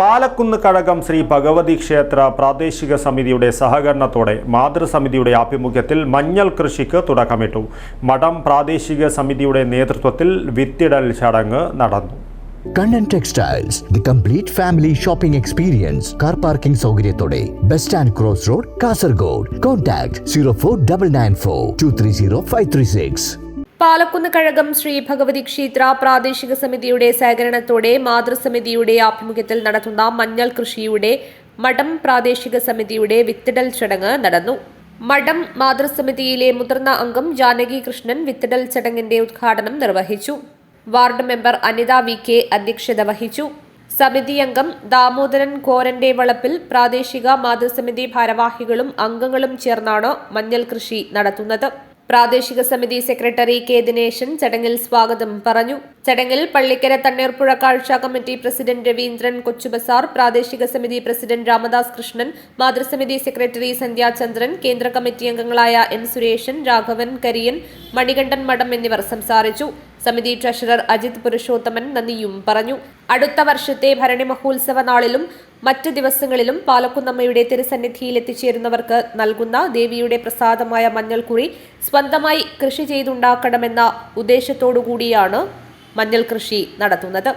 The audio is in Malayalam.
പാലക്കുന്ന് കഴകം ശ്രീ ഭഗവതി ക്ഷേത്ര പ്രാദേശിക സമിതിയുടെ സഹകരണത്തോടെ മാതൃസമിതിയുടെ ആഭിമുഖ്യത്തിൽ മഞ്ഞൾ കൃഷിക്ക് തുടക്കമിട്ടു. മഠം പ്രാദേശിക സമിതിയുടെ നേതൃത്വത്തിൽ വിത്തിടൽ ചടങ്ങ് നടന്നു. Kannan textiles the complete family shopping experience car parking സൗകര്യത്തോടെ bus stand cross road Kasaragod contact zero four double nine four two three zero five three six Palakkunnu Kazhakam Sri Bhagavathi ക്ഷേത്ര പ്രാദേശിക സമിതിയുടെ സഹകരണത്തോടെ മാതൃസമിതിയുടെ ആഭിമുഖ്യത്തിൽ നടത്തുന്ന മഞ്ഞൾ കൃഷിയുടെ മഠം പ്രാദേശിക സമിതിയുടെ വിത്തിടൽ ചടങ്ങ് നടന്നു. മഠം മാതൃസമിതിയിലെ മുതിർന്ന അംഗം ജാനകി കൃഷ്ണൻ വിത്തിടൽ ചടങ്ങിന്റെ ഉദ്ഘാടനം നിർവഹിച്ചു. Ward member Anitha V K അധ്യക്ഷത വഹിച്ചു. സമിതി അംഗം ദാമോദരൻ കോരന്റെ വളപ്പിൽ പ്രാദേശിക മാതൃസമിതി ഭാരവാഹികളും അംഗങ്ങളും ചേർന്നാണ് മഞ്ഞൾ കൃഷി നടത്തുന്നത്. പ്രാദേശിക സമിതി സെക്രട്ടറി കെ ദിനേശൻ ചടങ്ങിൽ സ്വാഗതം പറഞ്ഞു. ചടങ്ങിൽ പള്ളിക്കര തണ്ണീർപ്പുഴ കാഴ്ച കമ്മിറ്റി പ്രസിഡന്റ് രവീന്ദ്രൻ കൊച്ചുബസാർ പ്രാദേശിക സമിതി പ്രസിഡന്റ് രാമദാസ് കൃഷ്ണൻ മാതൃസമിതി സെക്രട്ടറി സന്ധ്യാചന്ദ്രൻ കേന്ദ്ര കമ്മിറ്റി അംഗങ്ങളായ എൻ സുരേഷൻ രാഘവൻ കരിയൻ മണികണ്ഠൻ മഠം എന്നിവർ സംസാരിച്ചു. സമിതി ട്രഷറർ അജിത് പുരുഷോത്തമൻ നന്ദിയും പറഞ്ഞു. അടുത്ത വർഷത്തെ ഭരണി മഹോത്സവ നാളിലും മറ്റ് ദിവസങ്ങളിലും പാലക്കുന്നമ്മയുടെ തിരുസന്നിധിയിൽ എത്തിച്ചേരുന്നവർക്ക് നൽകുന്ന ദേവിയുടെ പ്രസാദമായ മഞ്ഞൾക്കുറി സ്വന്തമായി കൃഷി ചെയ്തുണ്ടാക്കണമെന്ന ഉദ്ദേശത്തോടുകൂടിയാണ് മഞ്ഞൾ കൃഷി നടത്തുന്നത്.